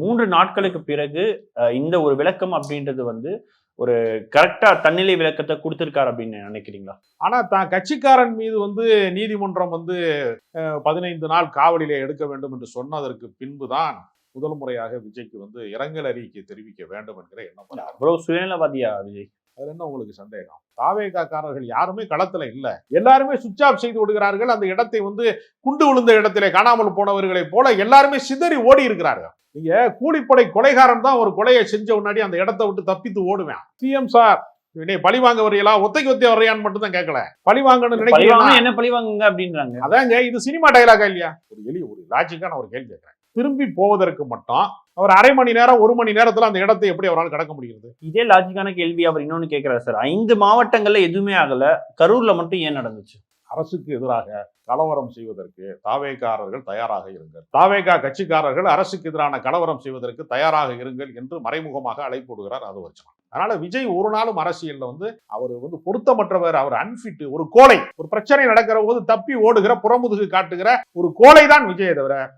மூன்று நாட்களுக்கு பிறகு இந்த ஒரு விளக்கம் அப்படின்றது வந்து ஒரு கரெக்டா தன்னிலை விளக்கத்தை கொடுத்திருக்காரு அப்படின்னு நினைக்கிறீங்களா? ஆனா தான் கட்சிக்காரன் மீது வந்து நீதிமன்றம் வந்து பதினைந்து நாள் காவலிலே எடுக்க வேண்டும் என்று சொன்னதற்கு பின்புதான் முதல் முறையாக விஜய்க்கு வந்து இரங்கல் அறிக்கை தெரிவிக்க வேண்டும் என்கிற எண்ணம். அவ்வளவு சுயநலவாதியா விஜய்? அதுல என்ன உங்களுக்கு சந்தேகம்? தாவேகாக்காரர்கள் யாருமே களத்துல இல்ல. எல்லாருமே சுவிட்ச் ஆஃப் செய்து விடுகிறார்கள். அந்த இடத்தை வந்து குண்டு விழுந்த இடத்திலே காணாமல் போனவர்களைப் போல எல்லாருமே சிதறி ஓடி இருக்கிறார்கள் நீங்க கூலிப்படை கொலைகாரன் தான் ஒரு கொலையை செஞ்ச முன்னாடி அந்த இடத்தை விட்டு தப்பித்து ஓடுவேன். சிஎம் சார் என்னை பழி வாங்க வரையலா ஒத்தைக்கு ஒத்தைய வரையான்னு மட்டும் தான் கேட்கல பழி வாங்கணும்னு பழிவாங்க நினைக்கிறீங்க என்ன பழிவாங்க அப்படின்றாங்க. அதாங்க இது சினிமா டைலாகா இல்லையா? ஒரு எளிய ஒரு லாஜிக்கான ஒரு கேள்வி கேட்கிறேன். திரும்பி போவதற்கு மட்டும் அவர் அரை மணி நேரம் ஒரு மணி நேரத்துல அந்த இடத்தை எப்படி அவரால் கடக்க முடிகிறது? இதே லாஜிக்கான கேள்வி அவர் இன்னொன்னு கேட்கிறாரு சார். ஐந்து மாவட்டங்கள்ல எதுவுமே ஆகல. கரூர்ல மட்டும் ஏன் நடந்துச்சு? அரசுக்கு எதிராக கலவரம் செய்வதற்கு தாவேக்காரர்கள் தயாராக இருங்கள். தாவேகா கட்சிக்காரர்கள் அரசுக்கு எதிரான கலவரம் செய்வதற்கு தயாராக இருங்கள் என்று மறைமுகமாக அழைப்பு விடுகிறார் அது வச்சுக்கலாம் அதனால விஜய் ஒரு நாளும் அரசியல்ல வந்து அவர் வந்து பொருத்தமற்றவர் அவர் அன்பிட் ஒரு கோலை ஒரு பிரச்சனை நடக்கிற போது தப்பி ஓடுகிற புறமுதுகு காட்டுகிற ஒரு கோலை தான் விஜய் தவிர